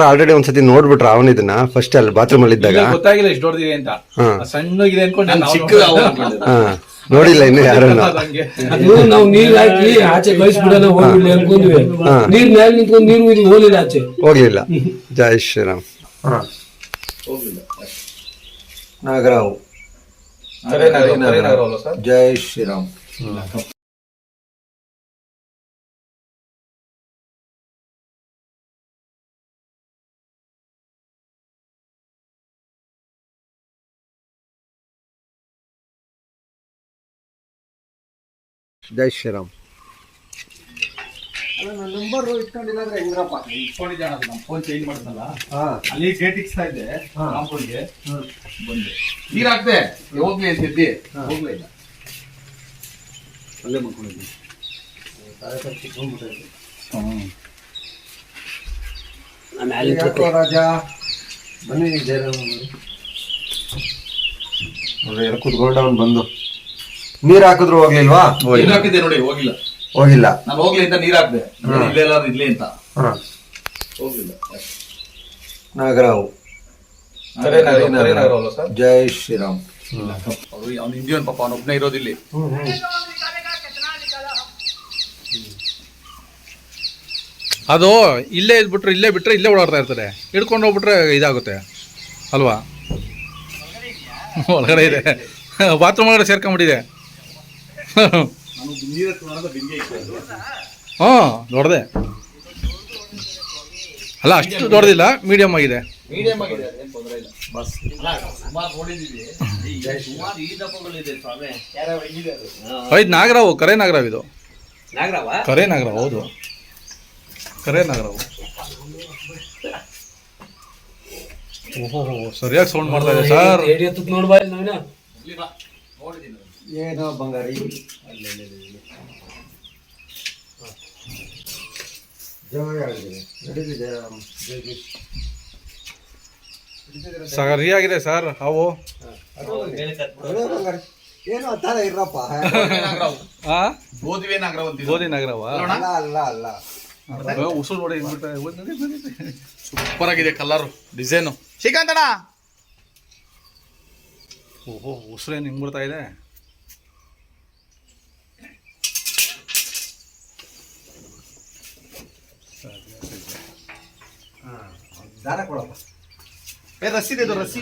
Already ಒಂದ್ಸತಿ ನೋಡ್ಬಿಟ್ರ ಅವನ ಇದನ್ನ ಫಸ್ಟ್ ಅಲ್ಲಿ ಬಾತ್ರೂಮ್ ಅಲ್ಲಿ ಇದ್ದಾಗ? ಗೊತ್ತಾಗಿಲ್ಲ ಇಷ್ಟು ದೊಡ್ಡದಿದೆ ಅಂತ. ಹಾ. ಸಣ್ಣಗಿದೆ ಅನ್ಕೊಂಡು ನಾನು ಚಿಕ್ಕ ಅವ್ನು ಅವ ಅನ್ಕೊಂಡಿದ್ದೆ. ಹಾ. ನೋಡಿಲ್ಲ ಇನ್ನು ಯಾರನ್ನ? ಹಂಗೆ. ನಾವು ನೀರ್ ಹಾಕಿ ಆಚೆ ಕಳಿಸ್ಬಿಡೋಣ ಹೋಗ್ಬಿಡ್ಲಿ ಅನ್ಕೊಂಡ್ವಿ. ಹಾ. ನೀರ್ ಮ್ಯಾಲ ನಿಂತ್ಕೊಂಡು ನೀರು ಇದು ಹೋಗ್ಲಿಲ್ಲ ಆಚೆ. ಹೋಗ್ಲಿಲ್ಲ. ಜೈ ಶ್ರೀರಾಮ್. ಹೋಗ್ಲಿಲ್ಲ ನಾಗರಾವ್. ಕರೆ ನಾಗರಾವ್, ಅಲ್ವಾ ಸರ್? ಜೈ ಶ್ರೀರಾಮ್. ಜೈ ಶ್ರೀರಾಮ್. ಇಟ್ಕೊಂಡಿದ್ದೆ ಅಣ್ಣ, ಅದು ನಮ್ಮ ಫೋನ್ ಚೇಂಜ್ ಮಾಡಿದ್ನಲ್ಲ ಅಲ್ಲಿ ಡೇಟ್ ಇಕ್ಸ್ತಾ ಇದ್ದೆ ಕಾಂಪೌಂಡ್ಗೆ ಬಂದೆ. ನೀರ್ ಹಾಕ್ದೆ ಹೋಗ್ಲಿ ಅಂತ ಎದ್ದಿ. ಹೋಗ್ಲೇ ಇಲ್ಲ. ಅಲ್ಲೇ ಮಲ್ಕೊಂಡಿದ್ದೆ. ರಾಜ? ಬನ್ನಿ ಜಯರಾಮ್ ನೋಡ್ರಿ ಎಲ್ಲ ಕುತ್ಕೊಂಡ ಅವ್ನು ಬಂದು. ನೀರ್ ಹಾಕಿದ್ರು ಹೋಗ್ಲಿಲ್ವಾ? ನೀರ್ ಹಾಕಿದ್ದೆ ನೋಡಿ ಹೋಗಿಲ್ಲ ಹೋಗಿಲ್ಲ. ನಾನು ಹೋಗ್ಲಿ ಅಂತ ನೀರ್ ಹಾಕ್ದೆ. ಇಲ್ಲೇ ಎಲ್ಲಾರು ಇರ್ಲಿ ಅಂತ. ಹಾ. ಹೋಗ್ಲಿಲ್ಲ. ನಾಗರಾವ್? ಜೈ ಶ್ರೀರಾಮ್. ಅವ್ರು ಅವ್ನು ಇಂಡಿಯನ್ ಪಾಪ ಅವ್ನ ಒಬ್ನೇ ಇರೋದಿಲ್ಲಿ. ಅದು ಇಲ್ಲೇ ಇದ್ಬಿಟ್ರೆ ಇಲ್ಲೇ ಬಿಟ್ರೆ ಇಲ್ಲೇ ಓಡಾಡ್ತಾ ಇರ್ತಾರೆ ಹಿಡ್ಕೊಂಡು ಹೋಗ್ಬಿಟ್ರೆ ಇದಾಗುತ್ತೆ. ಅಲ್ವಾ? ಒಳಗಡೆ ಇದೆ. ಬಾತ್ರೂಮ್ ಒಳಗಡೆ ಸೇರ್ಕೊಂಡ್ಬಿಟ್ಟಿದೆ ನಾನು ನೀರ್ ಹತ್ರ ಬಿಂಗೆ ಇತ್ತು ಹಾಂ ದೊಡ್ಡದೆ ಅಲ್ಲ ಅಷ್ಟು ದೊಡ್ಡದಿಲ್ಲ ಮೀಡಿಯಮ್ ಆಗಿದೆ ಮೀಡಿಯಂ ಆಗಿದೆ ಏನ್ ತೊಂದ್ರೆ ಇಲ್ಲ ಬಸ್ ಸುಮಾರು ನೋಡಿದೀವಿ ಸುಮಾರು ಈ ದಪ್ಪಗಳಿದೆ ಸ್ವಾಮಿ ಇದು ನಾಗರಾವ್ ಕರೆ ನಾಗರಾವ್ ಇದು ಕರೆ ನಾಗರಾವ್ ಹೌದು ಕರೆ ನಾಗರಾವ್ ಓಹೋ ಸರಿಯಾಗಿ ಸೌಂಡ್ ಮಾಡ್ತಾ ಇದೆ ಸರ್ ಏನೋ ಬಂಗಾರಿ. ಸರಿಯಾಗಿದೆ ಸರ್ ಅವು ಏನೋ ತರ ಇರಪ್ಪ ಬೋಧಿ ಆ? ಗೋಧಿವೆ ನಾಗರಾವ್ ಗೋಧಿ ನಾಗರಾವ? ಅಲ್ಲ ಅಲ್ಲ ಅಲ್ಲ ಉಸುರು ನೋಡಿ ಸೂಪರ್ ಆಗಿದೆ ಕಲರ್ ಡಿಸೈನು ಶ್ರೀಕಾಂತಣ್ಣ ಓಹೋ ಉಸಿರು ಏನು ಹಿಂಗ್ ಬರ್ತಾ ಇದೆ? दारा कोड़ा cola. रस्सी दे दो रस्सी